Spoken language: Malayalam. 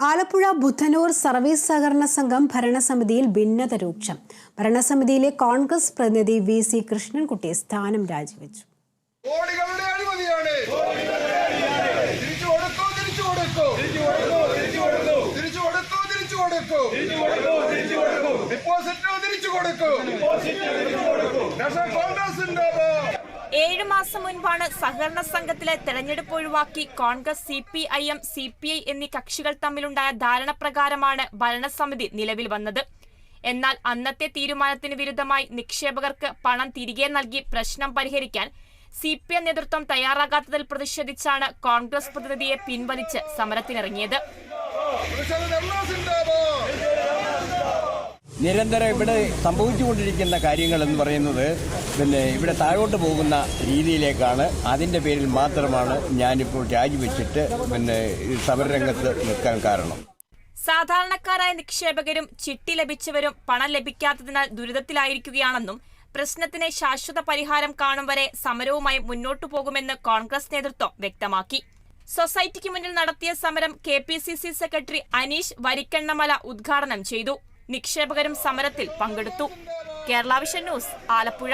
ആലപ്പുഴ ബുധനൂർ സർവീസ് സഹകരണ സംഘം ഭരണസമിതിയിൽ ഭിന്നത രൂക്ഷം. ഭരണസമിതിയിലെ കോൺഗ്രസ് പ്രതിനിധി വി സി കൃഷ്ണൻകുട്ടി സ്ഥാനം രാജിവെച്ചു. ഡിപ്പോസിറ്റ് തിരിച്ചു കൊടുക്കൂ കോൺഗ്രസ് ഉണ്ടാവും ഏഴു മാസം മുൻപാണ് സഹകരണ സംഘത്തിലെ തെരഞ്ഞെടുപ്പ് ഒഴിവാക്കി Congress C P I M C P I എന്നീ കക്ഷികൾ തമ്മിലുണ്ടായ ധാരണ പ്രകാരമാണ് ഭരണസമിതി നിലവിൽ വന്നത്. എന്നാൽ അന്നത്തെ തീരുമാനത്തിന് വിരുദ്ധമായി നിക്ഷേപകർക്ക് പണം തിരികെ നൽകി പ്രശ്നം പരിഹരിക്കാൻ സി പി എം നേതൃത്വം തയ്യാറാകാത്തതിൽ പ്രതിഷേധിച്ചാണ് കോൺഗ്രസ് പ്രതിനിധിയെ പിൻവലിച്ച് സമരത്തിനിറങ്ങിയത്. നിരന്തരം ഇവിടെ സംഭവിച്ചുകൊണ്ടിരിക്കുന്ന കാര്യങ്ങൾ എന്ന് പറയുന്നത് പിന്നെ ഇവിടെ താഴോട്ട് പോകുന്ന രീതിയിലേക്കാണ്. അതിന്റെ പേരിൽ മാത്രമാണ് ഞാനിപ്പോൾ രാജിവെച്ചിട്ട് പിന്നെ സമരരംഗത്ത് നിൽക്കാൻ കാരണം. സാധാരണക്കാരായ നിക്ഷേപകരും ചിട്ടി ലഭിച്ചവരും പണം ലഭിക്കാത്തതിനാൽ ദുരിതത്തിലായിരിക്കുകയാണെന്നും പ്രശ്നത്തിന് ശാശ്വത പരിഹാരം കാണും വരെ സമരവുമായി മുന്നോട്ടു പോകുമെന്ന് കോൺഗ്രസ് നേതൃത്വം വ്യക്തമാക്കി. സൊസൈറ്റിക്ക് മുന്നിൽ നടത്തിയ സമരം കെ സെക്രട്ടറി അനീഷ് വരിക്കണ്ണമല ഉദ്ഘാടനം ചെയ്തു. നിക്ഷേപകരും സമരത്തിൽ പങ്കെടുത്തു. കേരളാവിഷൻ ന്യൂസ് ആലപ്പുഴ.